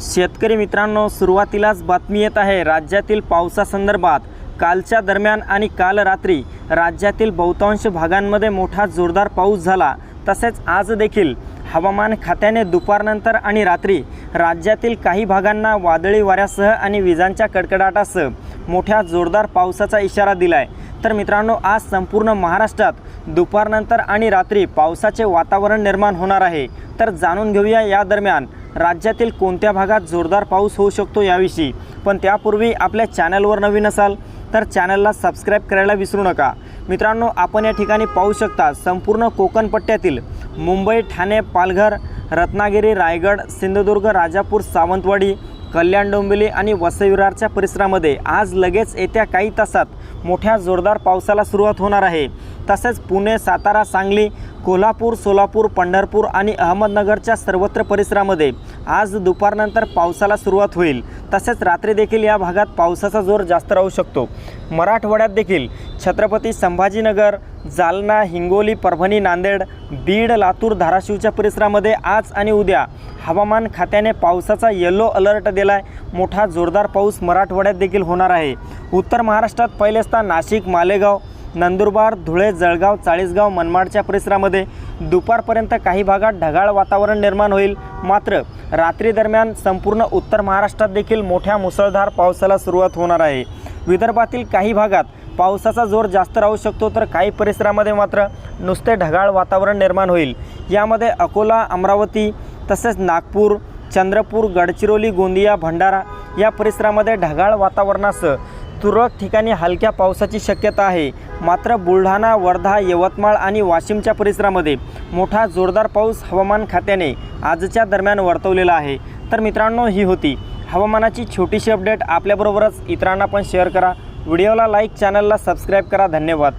शेतकरी मित्रांनो सुरुवातीलाच बातमी येत आहे राज्यातील पावसासंदर्भात कालच्या दरम्यान आणि काल रात्री राज्यातील बहुतांश भागांमध्ये मोठा जोरदार पाऊस झाला. तसेच आज देखील हवामान खात्याने दुपारनंतर आणि रात्री राज्यातील काही भागांना वादळी वाऱ्यासह आणि विजांच्या कडकडाटासह मोठ्या जोरदार पावसाचा इशारा दिला आहे तर मित्रांनो आज संपूर्ण महाराष्ट्रात दुपारनंतर आणि रात्री पावसाचे वातावरण निर्माण होणार आहे. तर जाणून घेऊया या दरम्यान राज्यातील कोणत्या भागात जोरदार पाऊस होऊ शकतो याविषयी. पण त्यापूर्वी आपल्या चॅनलवर नवीन असाल तर चॅनलला सबस्क्राईब करायला विसरू नका. मित्रांनो आपण या ठिकाणी पाहू शकता संपूर्ण कोकणपट्ट्यातील मुंबई ठाणे पालघर रत्नागिरी रायगड सिंधुदुर्ग राजापूर सावंतवाडी कल्याण डोंबिवली आणि वसईविरारच्या परिसरामध्ये आज लगेच येत्या काही तासात मोठ्या जोरदार पावसाला सुरुवात होणार आहे. तसेच पुणे सातारा सांगली कोल्हापूर सोलापूर पंढरपूर आणि अहमदनगरच्या सर्वत्र परिसरामध्ये आज दुपारनंतर पावसाला सुरुवात होईल. तसेच रात्री देखील या भागात पावसाचा जोर जास्त राहू शकतो. मराठवाड्यात देखील छत्रपती संभाजीनगर जालना हिंगोली परभणी नांदेड बीड लातूर धाराशिवच्या परिसरामध्ये आज आणि उद्या हवामान खात्याने पावसाचा येलो अलर्ट दिला आहे मोठा जोरदार पाऊस मराठवाड्यात देखील होणार आहे. उत्तर महाराष्ट्रात पहिले असता नाशिक मालेगाव नंदुरबार धुळे जळगाव चाळीसगाव मनमाडच्या परिसरामध्ये दुपारपर्यंत काही भागात ढगाळ वातावरण निर्माण होईल. मात्र रात्री दरम्यान संपूर्ण उत्तर महाराष्ट्रात देखील मोठ्या मुसळधार पावसाला सुरुवात होणार आहे. विदर्भातील काही भागात पावसाचा जोर जास्त राहू शकतो तर काही परिसरामध्ये मात्र नुसते ढगाळ वातावरण निर्माण होईल. यामध्ये अकोला अमरावती तसेच नागपूर चंद्रपूर गडचिरोली गोंदिया भंडारा या परिसरामध्ये ढगाळ वातावरणासह तुरळक ठिकाणी हलक्या पावसाची शक्यता आहे. मात्र बुलढाणा वर्धा यवतमाळ आणि वाशिमच्या परिसरामध्ये मोठा जोरदार पाऊस हवामान खात्याने आजच्या दरम्यान वर्तवलेला आहे. तर मित्रांनो ही होती हवामानाची छोटीशी अपडेट. आपल्याबरोबरच इतरांना पण शेअर करा. व्हिडिओला लाईक चॅनलला सबस्क्राईब करा. धन्यवाद.